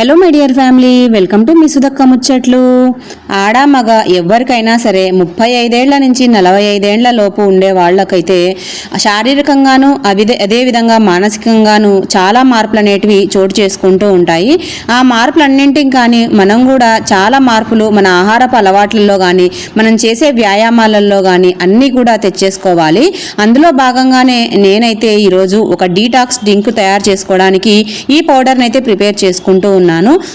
Hello my dear family welcome to మీ సుధక్క ముచ్చట్లు ఆడ మగ ఎవరికైనా సరే ముప్పై ఐదేళ్ళ నుంచి నలభై ఐదేళ్ళ లోపు ఉండే వాళ్ళకైతే శారీరకంగాను అవిదే అదేవిధంగా మానసికంగాను చాలా మార్పులు అనేటివి చోటు చేసుకుంటూ ఉంటాయి ఆ మార్పులన్నింటికి కానీ మనం కూడా చాలా మార్పులు మన ఆహారపు అలవాట్లలో కానీ మనం చేసే వ్యాయామాలలో కానీ అన్నీ కూడా తెచ్చేసుకోవాలి అందులో భాగంగానే నేనైతే ఈరోజు ఒక డీటాక్స్ డ్రింక్ తయారు చేసుకోవడానికి ఈ పౌడర్ని అయితే ప్రిపేర్ చేసుకుంటూ ఉన్నాను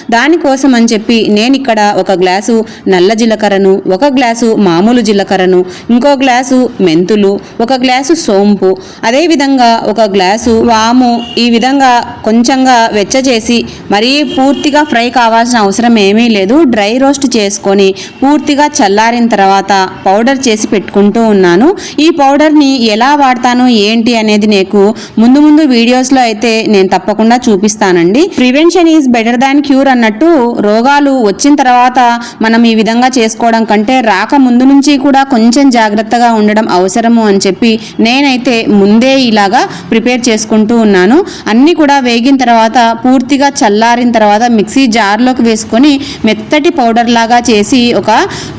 దానికోసం అని చెప్పి నేను ఇక్కడ ఒక గ్లాసు నల్ల జీలకర్రను ఒక గ్లాసు మామూలు జీలకర్రను ఇంకో గ్లాసు మెంతులు ఒక గ్లాసు సోంపు అదేవిధంగా ఒక గ్లాసు వాము ఈ విధంగా కొంచెంగా వెచ్చచేసి మరీ పూర్తిగా ఫ్రై కావాల్సిన అవసరం ఏమీ లేదు. డ్రై రోస్ట్ చేసుకొని పూర్తిగా చల్లారిన తర్వాత పౌడర్ చేసి పెట్టుకుంటూ ఉన్నాను. ఈ పౌడర్ని ఎలా వాడతాను ఏంటి అనేది నీకు ముందు ముందు వీడియోస్లో అయితే నేను తప్పకుండా చూపిస్తానండి. Prevention is better than cure అన్నట్టు రోగాలు వచ్చిన తర్వాత మనం ఈ విధంగా చేసుకోవడం కంటే రాక ముందు నుంచి కూడా కొంచెం జాగ్రత్తగా ఉండడం అవసరము అని చెప్పి నేనైతే ముందే ఇలాగా ప్రిపేర్ చేసుకుంటూ ఉన్నాను. అన్నీ కూడా వేగిన తర్వాత పూర్తిగా చల్లారిన తర్వాత మిక్సీ జార్లోకి వేసుకొని మెత్తటి పౌడర్ లాగా చేసి ఒక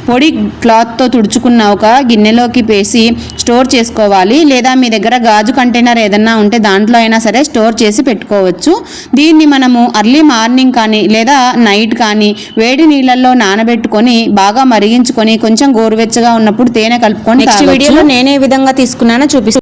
పొడి క్లాత్తో తుడుచుకున్న ఒక గిన్నెలోకి వేసి స్టోర్ చేసుకోవాలి. లేదా మీ దగ్గర గాజు కంటైనర్ ఏదన్నా ఉంటే దాంట్లో అయినా సరే స్టోర్ చేసి పెట్టుకోవచ్చు. దీన్ని మనము అర్లీ మార్నింగ్ కానీ లేదా నైట్ కానీ వేడి నీళ్ళల్లో నానబెట్టుకొని బాగా మరిగించుకొని కొంచెం గోరువెచ్చగా ఉన్నప్పుడు తేనె కలుపుకొని నెక్స్ట్ వీడియోలో నేనే విధంగా తీసుకున్నానో చూపిస్తాను